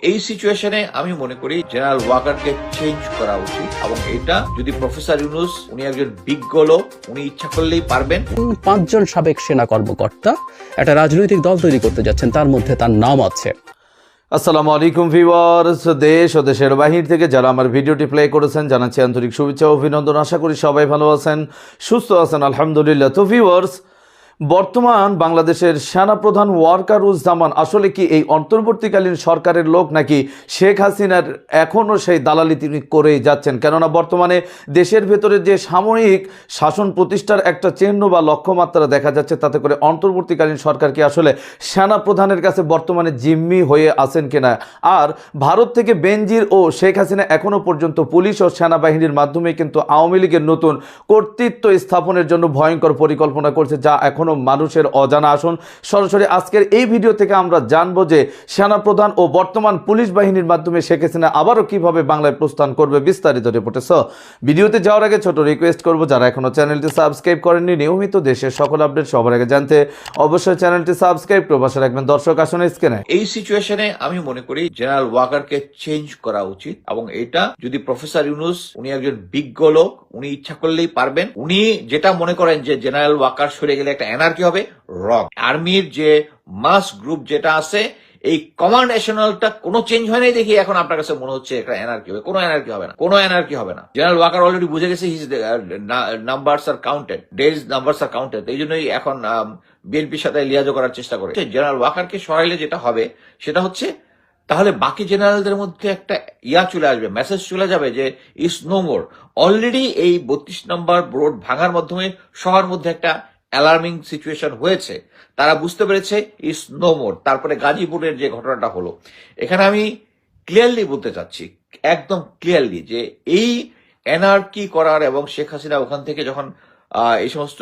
এই সিচুয়েশনে আমি মনে করি জেনারেল ওয়াকারকে চেঞ্জ করা উচিত এবং এটা যদি প্রফেসর ইউনুস উনি একজন বিজ্ঞ লোক উনি ইচ্ছা করলেই পারবেন। পাঁচজন সাবেক সেনা কর্মকর্তা একটা রাজনৈতিক দল তৈরি করতে যাচ্ছেন তার মধ্যে তার নাম আছে। আসসালামু আলাইকুম ভিওয়ার্স দেশ ও দেশের বাহির থেকে যারা আমার ভিডিওটি প্লে করেছেন জানাচ্ছি আন্তরিক শুভেচ্ছা ও অভিনন্দন। আশা করি সবাই ভালো আছেন সুস্থ আছেন আলহামদুলিল্লাহ। তো ভিওয়ার্স বর্তমান বাংলাদেশের সেনাপ্রধান ওয়ার্কারুজ্জামান আসলে কি এই অন্তর্বর্তীকালীন সরকারের লোক নাকি শেখ হাসিনার এখনও সেই দালালি তিনি করেই যাচ্ছেন? কেননা বর্তমানে দেশের ভেতরে যে সাময়িক শাসন প্রতিষ্ঠার একটা চিহ্ন বা লক্ষ্যমাত্রা দেখা যাচ্ছে, তাতে করে অন্তর্বর্তীকালীন সরকার কি আসলে সেনা প্রধানের কাছে বর্তমানে জিম্মি হয়ে আছেন কিনা? আর ভারত থেকে বেনজির ও শেখ হাসিনা এখনও পর্যন্ত পুলিশ ও সেনাবাহিনীর মাধ্যমে কিন্তু আওয়ামী লীগের নতুন কর্তৃত্ব স্থাপনের জন্য ভয়ঙ্কর পরিকল্পনা করছে, যা এখনও মানুষের অজানা আসন। সরাসরি আজকের এই ভিডিও থেকে আমরা জানব যে সেনাপ্রধান ও বর্তমান পুলিশ বাহিনীর মাধ্যমে শেখ হাসিনা আবারও কীভাবে বাংলায় প্রস্থান করবে বিস্তারিত রিপোর্টে। সো ভিডিওতে যাওয়ার আগে ছোট রিকোয়েস্ট করব, যারা এখনও চ্যানেলটি সাবস্ক্রাইব করেননি, নিয়মিত দেশের সকল আপডেট সবার আগে জানতে অবশ্যই চ্যানেলটি সাবস্ক্রাইব করে রাখবেন। দর্শক, আসনে স্ক্রিনে এই সিচুয়েশনে আমি মনে করি জেনারেল ওয়াকারকে চেঞ্জ করা উচিত এবং এটা যদি প্রফেসর ইউনুস, উনি একজন বিজ্ঞ লোক, উনি ইচ্ছা করলেই পারবেন। উনি যেটা মনে করেন যে জেনারেল ওয়াকার সরে গেলে একটা এনার্কি হবে? রং আর্মির যে মাস গ্রুপ যেটা আছে, এই কমান্ড এশনালটা কোনো চেঞ্জ হয় নাই দেখি এখন আপনার কাছে মনে হচ্ছে একটা এনার্কি হবে। কোনো এনার্কি হবে না। কোনো এনার্কি হবে না। জেনারেল ওয়াকার অলরেডি বুঝে গেছে his numbers are counted days numbers are counted এই জন্যই এখন বিএনপির সাথে লিয়াজো করার চেষ্টা করে। জেনারেল ওয়াকারকে সরাইলে যেটা হবে, সেটা হচ্ছে, তাহলে বাকি জেনারেলদের মধ্যে একটা ইয়া চলে আসবে মেসেজ চলে যাবে যে ইস নো মোর অলরেডি এই বত্রিশ নম্বর রোড ভাঙার মাধ্যমে সবার মধ্যে একটা অ্যালার্মিং সিচুয়েশন হয়েছে, তারা বুঝতে পেরেছে ইস নো মোর তারপরে গাজীপুরের যে ঘটনাটা হলো, এখানে আমি ক্লিয়ারলি বলতে চাচ্ছি, একদম ক্লিয়ারলি যে এই এনআরকি করার এবং শেখ হাসিনা ওখান থেকে যখন এই সমস্ত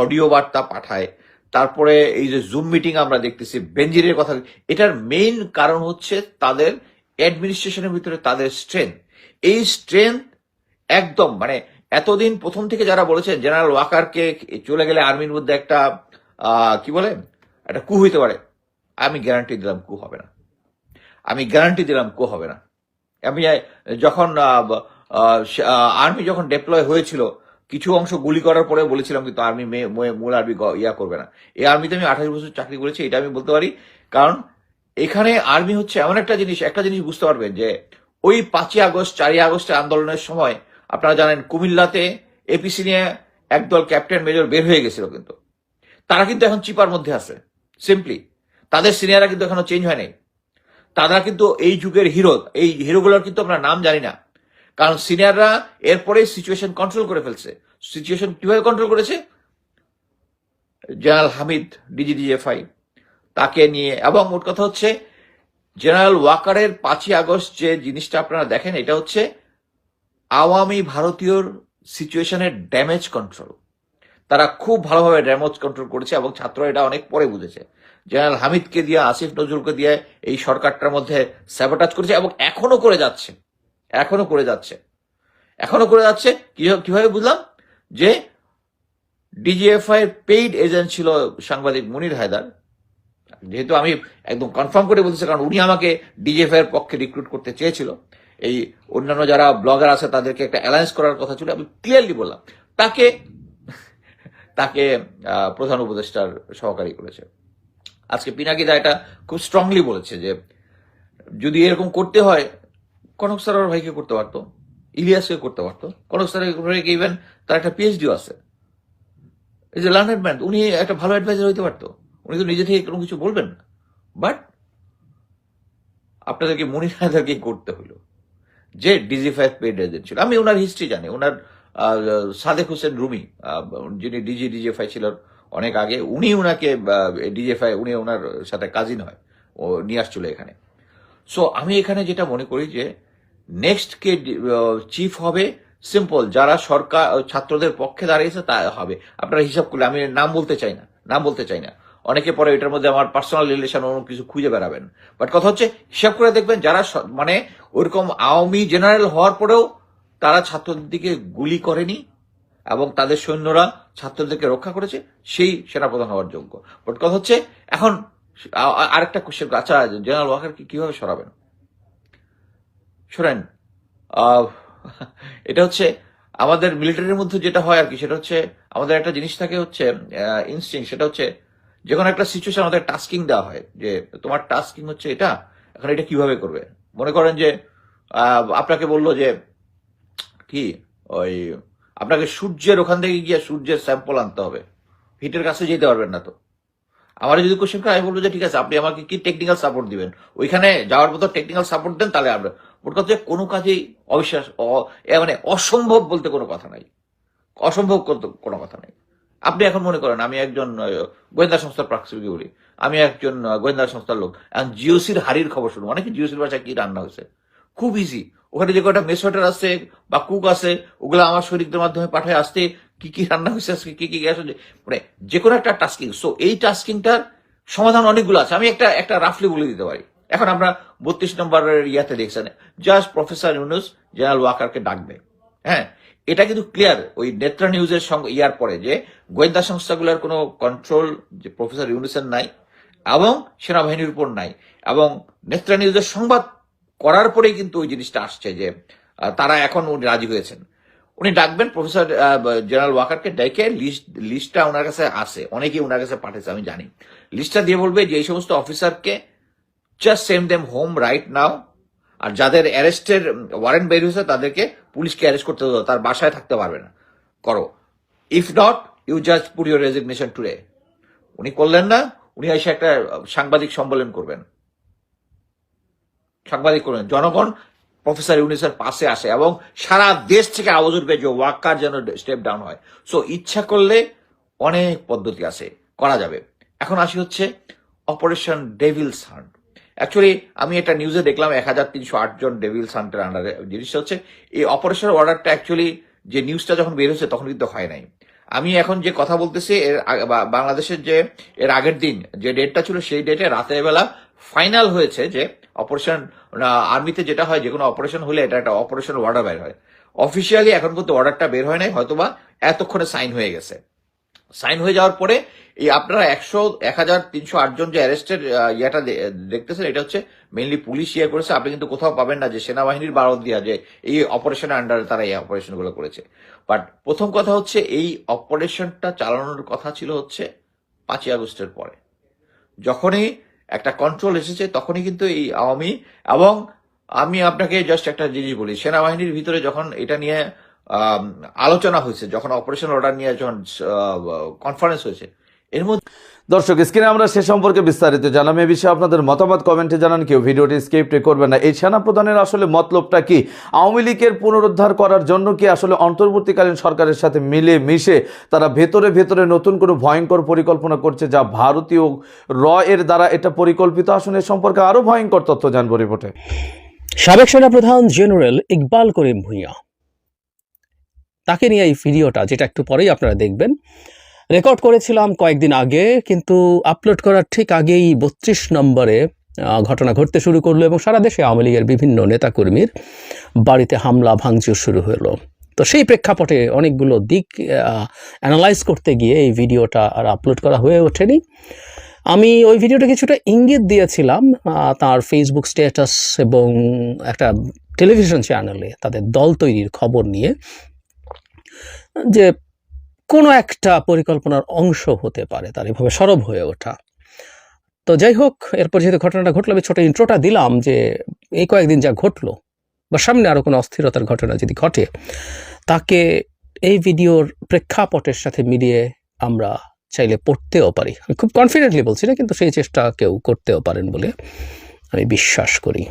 অডিও বার্তা পাঠায়, তারপরে এই যে জুম মিটিং আমরা দেখতেছি বেঞ্জিরের কথা, এটার মেইন কারণ হচ্ছে তাদের অ্যাডমিনিস্ট্রেশনের ভিতরে তাদের স্ট্রেংথ এই স্ট্রেংথ একদম মানে এতদিন প্রথম থেকে যারা বলেছেন জেনারেল ওয়াকারকে চলে গেলে আর্মির মধ্যে একটা কি বলে? একটা কু হইতে পারে। আমি গ্যারান্টি দিলাম কু হবে না। আমি গ্যারান্টি দিলাম কু হবে না। আমি যখন আর্মি যখন ডেপ্লয় হয়েছিল, কিছু অংশ গুলি করার পরে বলেছিলাম কিন্তু আর্মি মূল আর্মি ইয়া করবে না। এই আর্মিতে আমি আঠাশ বছর চাকরি করেছি, এটা আমি বলতে পারি। কারণ এখানে আর্মি হচ্ছে এমন একটা জিনিস একটা জিনিস বুঝতে পারবেন যে ওই পাঁচই আগস্ট, চারই আগস্টের আন্দোলনের সময় আপনারা জানেন কুমিল্লাতে এপিসি নিয়ে একদল ক্যাপ্টেন মেজর বের হয়ে গেছিল কিন্তু। তারা কিন্তু এখন চিপার মধ্যে আছে সিম্পলি তাদের সিনিয়ররা কিন্তু এখনও চেঞ্জ হয়নি তারা কিন্তু এই যুগের হিরো এই হিরোগুলোর কিন্তু আমরা নাম জানি না। কারণ সিনিয়ররা এরপরে সিচুয়েশন কন্ট্রোল করে ফেলছে। সিচুয়েশন কীভাবে কন্ট্রোল করেছে? জেনারেল হামিদ ডিজিডিএফআই তাকে নিয়ে। এবং মোট কথা হচ্ছে, জেনারেল ওয়াকারের পাঁচই আগস্ট যে জিনিসটা আপনারা দেখেন, এটা হচ্ছে আওয়ামী ভারতীয়র সিচুয়েশনের ড্যামেজ কন্ট্রোল তারা খুব ভালোভাবে ড্যামেজ কন্ট্রোল করেছে এবং ছাত্র এটা অনেক পরে বুঝেছে। জেনারেল হামিদকে দিয়ে, আসিফ নজরুলকে দিয়ে এই সরকারটার মধ্যে স্যাবোটাজ করেছে এবং এখনও করে যাচ্ছে। এখনও করে যাচ্ছে। এখনও করে যাচ্ছে। কীভাবে বুঝলাম? যে ডিজিএফআই এর পেইড এজেন্ট ছিল সাংবাদিক মুনির হায়দার। যেহেতু আমি একদম কনফার্ম করে বলতেছি কারণ উনি আমাকে ডিজিএফআই এর পক্ষে রিক্রুট করতে চেয়েছিল। এই অন্যান্য যারা ব্লগার আছে, তাদেরকে একটা অ্যালায়েন্স করার কথা ছিল, আমি ক্লিয়ারলি বললাম। তাকে তাকে প্রধান উপদেষ্টার সহকারী করেছে। আজকে পিনাকি দা এটা খুব স্ট্রংলি বলেছে যে, যদি এরকম করতে হয়, কনক সারার ভাইকে করতে পারতো, ইলিয়াসকে করতে পারতো। কনক সারের ভাইকে ইভেন তার একটা পিএইচডিও আছে। এই যে লার্নার ম্যান উনি একটা ভালো অ্যাডভাইজার হইতে পারতো। উনি তো নিজে থেকে কোনো কিছু বলবেন না। বাট আপনাদেরকে মনির হায়দারকে করতে হলো যে ডিজি ফাইভ পেড এজেন্ট ছিল। আমি ওনার হিস্ট্রি জানি। ওনার সাদেক হোসেন রুমি যিনি ডিজি ডিজেফাই ছিলেন অনেক আগে, উনি ওনাকে ডিজেফাই উনি ওনার সাথে কাজিন হয়। ও নিয়ে আসছিল এখানে। সো আমি এখানে যেটা মনে করি যে নেক্সট কে চিফ হবে সিম্পল যারা সরকার, ছাত্রদের পক্ষে দাঁড়িয়েছে তা হবে। আপনারা হিসাব করলে, আমি নাম বলতে চাই না, নাম বলতে চাই না। অনেকে পরে এটার মধ্যে আমার পার্সোনাল রিলেশন অন্য কিছু খুঁজে বেড়াবেন। বাট কথা হচ্ছে, হিসাব করে দেখবেন যারা মানে ওইরকম আওয়ামী জেনারেল হওয়ার পরেও তারা ছাত্রদের দিকে গুলি করেনি এবং তাদের সৈন্যরা ছাত্রদেরকে রক্ষা করেছে, সেই সেনাপ্রধান হওয়ার যোগ্য। বাট কথা হচ্ছে, এখন আরেকটা কোশ্চেন আচ্ছা জেনারেল ওয়াকারকে কীভাবে সরাবেন? শোনেন এটা হচ্ছে আমাদের মিলিটারির মধ্যে যেটা হয় আর কি, সেটা হচ্ছে আমাদের একটা জিনিস থাকে হচ্ছে ইনস্টিং সেটা হচ্ছে যে কোনো একটা সিচুয়েশন আমাদের টাস্কিং দেওয়া হয়, যে তোমার টাস্কিং হচ্ছে এটা, এখন এটা কীভাবে করবে? মনে করেন যে আপনাকে বলল যে, কি ওই, আপনাকে সূর্যের ওখান থেকে গিয়ে সূর্যের স্যাম্পল আনতে হবে। হিটের কাছে যেতে পারবেন না তো। আমার যদি কোশ্চেন করে, আমি বলব যে, ঠিক আছে, আপনি আমাকে কি টেকনিক্যাল সাপোর্ট দিবেন? ওইখানে যাওয়ার মতো টেকনিক্যাল সাপোর্ট দেন, তাহলে আমরা ওর কথা কোনো কাজেই অবিশ্বাস মানে অসম্ভব বলতে কোনো কথা নাই। অসম্ভব কোনো কথা নাই। আপনি এখন মনে করেন, আমি একজন গোয়েন্দা সংস্থার প্রাক্সিকি বলি, আমি একজন গোয়েন্দা সংস্থার লোক এখন জিওসির হাড়ির খবর শুনব। অনেকে জিওসির বাসায় কি রান্না হয়েছে? খুব ইজি ওখানে যে কটা মেসোটার আছে, বা কুক আছে, ওগুলো আমার শরীরদের মাধ্যমে পাঠায় আসতে কি কি রান্না হয়েছে আজকে, কি কি গ্যাস মানে যে কোনো একটা টাস্কিং সো এই টাস্কিংটার সমাধান অনেকগুলো আছে। আমি একটা একটা রাফলি বলে দিতে পারি। এখন আমরা বত্রিশ নম্বরের ইয়াতে দেখছেন জাস্ট প্রফেসর ইউনুস জেনারেল ওয়াকারকে ডাকবে হ্যাঁ এটা কিন্তু ক্লিয়ার ওই নেত্রা নিউজের সঙ্গে ইয়ার পরে যে গোয়েন্দা সংস্থাগুলোর কোনো কন্ট্রোল যে প্রফেসর ইউনুসের নাই এবং সেনাবাহিনীর উপর নাই। এবং নেত্রা নিউজের সংবাদ করার পরেই কিন্তু ওই জিনিসটা আসছে যে তারা এখন উনি রাজি হয়েছেন। উনি ডাকবেন প্রফেসর জেনারেল ওয়াকারকে ডেকে লিস্ট লিস্টটা ওনার কাছে আসে। অনেকেই ওনার কাছে পাঠিয়েছে আমি জানি। লিস্টটা দিয়ে বলবে যে, এই সমস্ত অফিসারকে just send them home right now আর যাদের অ্যারেস্টের ওয়ারেন্ট বের হয়েছে, তাদেরকে পুলিশকে অ্যারেস্ট করতে দাও, তার বাসায় থাকতে পারবে না। করো। If not you just put your resignation today উনি করলেন না, উনি এসে একটা সাংবাদিক সম্মেলন করবেন। সাংবাদিক করবেন। জনগণ, প্রফেসর ইউনিসের পাশে আসে এবং সারা দেশ থেকে আওয়াজ উঠবে যে ওয়াকার যেন স্টেপ ডাউন হয়। সো ইচ্ছা করলে অনেক পদ্ধতি আছে, করা যাবে। এখন আসি হচ্ছে অপারেশন ডেভিল হান্ট অ্যাকচুয়ালি আমি এটা নিউজে দেখলাম, এক হাজার তিনশো আটজন ডেভিল হান্টের আন্ডারে জিনিসটা হচ্ছে, এই অপারেশন অর্ডারটা অ্যাকচুয়ালি যে নিউজটা যখন বের হয়েছে, তখন কিন্তু হয় নাই। আমি এখন যে কথা বলতেছি, এর বাংলাদেশের যে, এর আগের দিন যে ডেটটা ছিল, সেই ডেটে রাতের বেলা ফাইনাল হয়েছে যে অপারেশন আর্মিতে যেটা হয় যে কোনো অপারেশন হলে এটা একটা অপারেশন অর্ডার বের হয়। অফিসিয়ালি এখন পর্যন্ত অর্ডারটা বের হয় নাই, হয়তোবা এতক্ষণে সাইন হয়ে গেছে। সাইন হয়ে যাওয়ার পরে এই আপনারা একশো, এক হাজার তিনশো আটজন যে অ্যারেস্টের ইয়েটা দেখতেছেন, এটা হচ্ছে মেনলি পুলিশ ইয়ে করেছে। আপনি কিন্তু কোথাও পাবেন না যে সেনাবাহিনীর বারত দিয়া যে এই অপারেশনের আন্ডারে তারা এই অপারেশনগুলো করেছে। বাট প্রথম কথা হচ্ছে, এই অপারেশনটা চালানোর কথা ছিল হচ্ছে পাঁচই আগস্টের পরে। যখনই একটা কন্ট্রোল এসেছে, তখনই কিন্তু এই আওয়ামী এবং আমি আপনাকে জাস্ট একটা জিনিস বলি, সেনাবাহিনীর ভিতরে যখন এটা নিয়ে আলোচনা হয়েছে, যখন অপারেশন অর্ডার নিয়ে যখন কনফারেন্স হয়েছে এর মধ্যে দর্শক, স্ক্রিনে আমরা সে সম্পর্কে বিস্তারিত জানাম এ বিষয়ে আপনাদের মতামত কমেন্টে জানান কেউ। ভিডিওটি স্কিপ করবেন না। এই সেনা প্রধানের আসলে মতলবটা কি? আওয়ামী লীগের পুনরুদ্ধার করার জন্য কি আসলে অন্তর্বর্তীকালীন সরকারের সাথে মিলে মিশে তারা ভেতরে ভেতরে নতুন কোনো ভয়ঙ্কর পরিকল্পনা করছে যা ভারতীয় র এর দ্বারা এটা পরিকল্পিত? আসলে সম্পর্কে আরও ভয়ঙ্কর তথ্য জানব রিপোর্টে। সাবেক সেনাপ্রধান জেনারেল ইকবাল করিম ভূঁইয়া। তাকে নিয়ে এই ভিডিওটা, যেটা একটু পরেই আপনারা দেখবেন রেকর্ড করেছিলাম কয়েকদিন আগে, কিন্তু আপলোড করার ঠিক আগেই বত্রিশ নম্বরে ঘটনা ঘটতে শুরু করল এবং সারা দেশে আওয়ামী লীগের বিভিন্ন নেতাকর্মীর বাড়িতে হামলা, ভাঙচুর শুরু হলো। তো সেই প্রেক্ষাপটে অনেকগুলো দিক অ্যানালাইজ করতে গিয়ে এই ভিডিওটা আর আপলোড করা হয়ে ওঠেনি। আমি ওই ভিডিওটা কিছুটা ইঙ্গিত দিয়েছিলাম তার ফেসবুক স্ট্যাটাস এবং একটা টেলিভিশন চ্যানেলে তাদের দল তৈরির খবর নিয়ে, যে কোনো একটা পরিকল্পনার অংশ হতে পারে, তার এভাবে সরব হয়ে ওঠা। তো যাই হোক, এরপর যেহেতু ঘটনাটা ঘটলো, আমি ছোট ইন্ট্রোটা দিলাম যে এই কয়েকদিন যা ঘটলো বা সামনে আরও কোনো অস্থিরতার ঘটনা যদি ঘটে, তাকে এই ভিডিওর প্রেক্ষাপটের সাথে মিলিয়ে আমরা চাইলে পড়তেও পারি। আমি খুব কনফিডেন্টলি বলছি না, কিন্তু সেই চেষ্টা কেউ করতেও পারেন বলে আমি বিশ্বাস করি।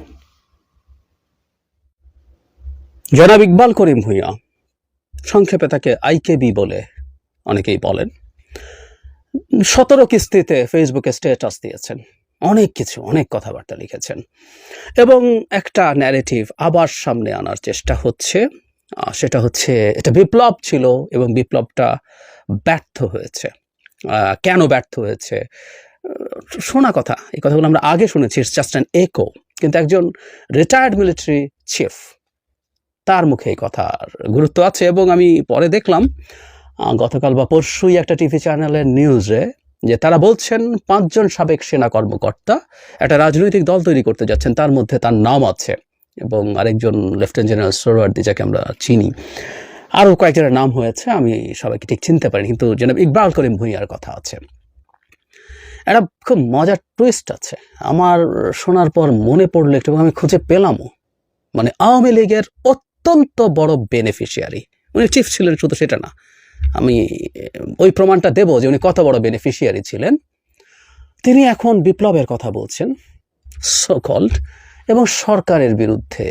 জনাব ইকবাল করিম ভূঁইয়া, সংক্ষেপে তাকে আইকেবি বলে অনেকেই বলেন, সতেরো কিস্তিতে ফেসবুকে স্ট্যাটাস দিয়েছেন। অনেক কিছু, অনেক কথাবার্তা লিখেছেন। এবং একটা ন্যারেটিভ আবার সামনে আনার চেষ্টা হচ্ছে সেটা হচ্ছে, এটা বিপ্লব ছিল এবং বিপ্লবটা ব্যর্থ হয়েছে। কেন ব্যর্থ হয়েছে? শোনা কথা, এই কথাগুলো আমরা আগে শুনেছি জাস্ট অ্যান একো কিন্তু একজন রিটায়ার্ড মিলিটারি চিফ তার মুখে এই কথার গুরুত্ব আছে এবং আমি পরে দেখলাম গতকাল বা পরশুই একটা টিভি চ্যানেলের নিউজে যে তারা বলছেন, পাঁচজন সাবেক সেনা কর্মকর্তা একটা রাজনৈতিক দল তৈরি করতে যাচ্ছেন, তার মধ্যে তার নাম আছে এবং আরেকজন লেফটেন্যান্ট জেনারেল সোরওয়ার্দি যাকে আমরা চিনি। আরও কয়েকজনের নাম হয়েছে, আমি সবাইকে ঠিক চিনতে পারি কিন্তু যেন ইকবাল করিম ভুঁইয়ার কথা আছে। একটা খুব মজার টুইস্ট আছে। আমার শোনার পর মনে পড়ল একটু আমি খুঁজে পেলামও। মানে আওয়ামী লীগের অত্যন্ত বড় বেনিফিশিয়ারি উনি চিফ ছিলেন শুধু সেটা না আমি, ওই প্রমাণটা দেব যে উনি কত বড় বেনিফিশিয়ারি ছিলেন। তিনি এখন বিপ্লবের কথা বলছেন সকল্ড এবং সরকারের বিরুদ্ধে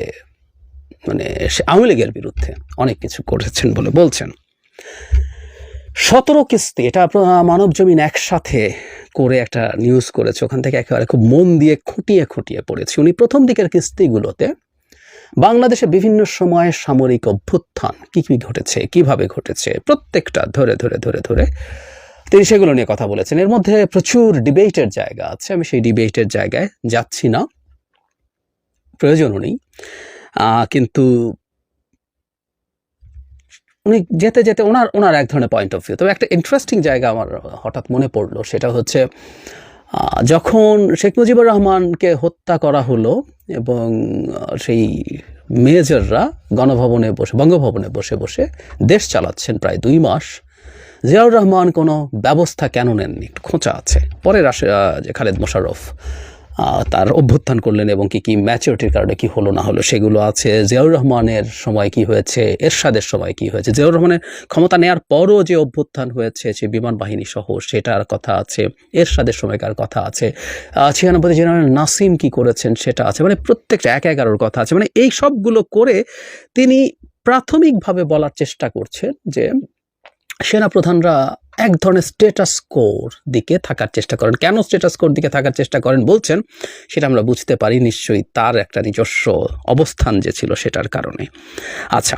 মানে আওয়ামী লীগের বিরুদ্ধে অনেক কিছু করেছেন বলে বলছেন। সতেরো কিস্তি, এটা মানব জমিন একসাথে করে একটা নিউজ করেছে, ওখান থেকে একেবারে খুব মন দিয়ে খুঁটিয়ে খুঁটিয়ে পড়েছি। উনি প্রথম দিকের কিস্তিগুলোতে বাংলাদেশে বিভিন্ন সময়ে সামরিক অভ্যুত্থান কি কি ঘটেছে, কীভাবে ঘটেছে, প্রত্যেকটা ধরে ধরে ধরে ধরে তিনি সেগুলো নিয়ে কথা বলেছেন। এর মধ্যে প্রচুর ডিবেটের জায়গা আছে, আমি সেই ডিবেটের জায়গায় যাচ্ছি না। প্রয়োজনও নেই। কিন্তু উনি যেতে যেতে ওনার ওনার এক ধরনের পয়েন্ট অফ ভিউ তবে একটা ইন্টারেস্টিং জায়গা আমার হঠাৎ মনে পড়ল, সেটা হচ্ছে যখন শেখ মুজিবুর রহমানকে হত্যা করা হলো এবং সেই মেজররা গণভবনে বসে, বঙ্গভবনে বসে বসে দেশ চালাচ্ছেন প্রায় দুই মাস, জিয়াউর রহমান কোনো ব্যবস্থা কেন নেননি? খোঁচা আছে। পরে রাশে যে খালেদ মোশাররফ তার অভ্যুত্থান করলেন এবং কি কি ম্যাচুরিটির কারণে কি হলো না হলো সেগুলো আছে। জিয়াউর রহমানের সময় কি হয়েছে? এরশাদের সময় কি হয়েছে? জিয়াউর রহমানের ক্ষমতা নেয়ার পরও যে অভ্যুত্থান হয়েছে যে বিমান বাহিনী সহ, সেটার কথা আছে। এরশাদের সময়কার কথা আছে। ছিয়ানব্বই জেনারেল নাসিম কি করেছেন সেটা আছে। মানে প্রত্যেকটা এক এগারোর কথা আছে। মানে এই সবগুলো করে তিনি প্রাথমিকভাবে বলার চেষ্টা করছেন যে সেনাপ্রধানরা এক ধরনের স্টেটাস কোর দিকে থাকার চেষ্টা করেন। কেন স্টেটাস কোর দিকে থাকার চেষ্টা করেন বলছেন, সেটা আমরা বুঝতে পারি নিশ্চয়ই তার একটা নিজস্ব অবস্থান যে ছিল সেটার কারণে। আচ্ছা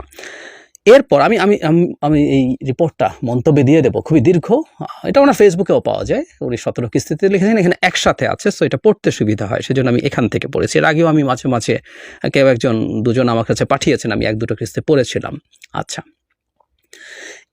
এরপর আমি আমি আমি এই রিপোর্টটা মন্তব্যে দিয়ে দেবো, খুবই দীর্ঘ। এটা ওনার ফেসবুকেও পাওয়া যায়, উনি সতেরো কিস্তিতে লিখেছেন, এখানে একসাথে আছে সো এটা পড়তে সুবিধা হয়, সেজন্য আমি এখান থেকে পড়েছি। এর আগেও আমি মাঝে মাঝে কেউ একজন, দুজন আমার কাছে পাঠিয়েছেন, আমি এক দুটো কিস্তি পড়েছিলাম। আচ্ছা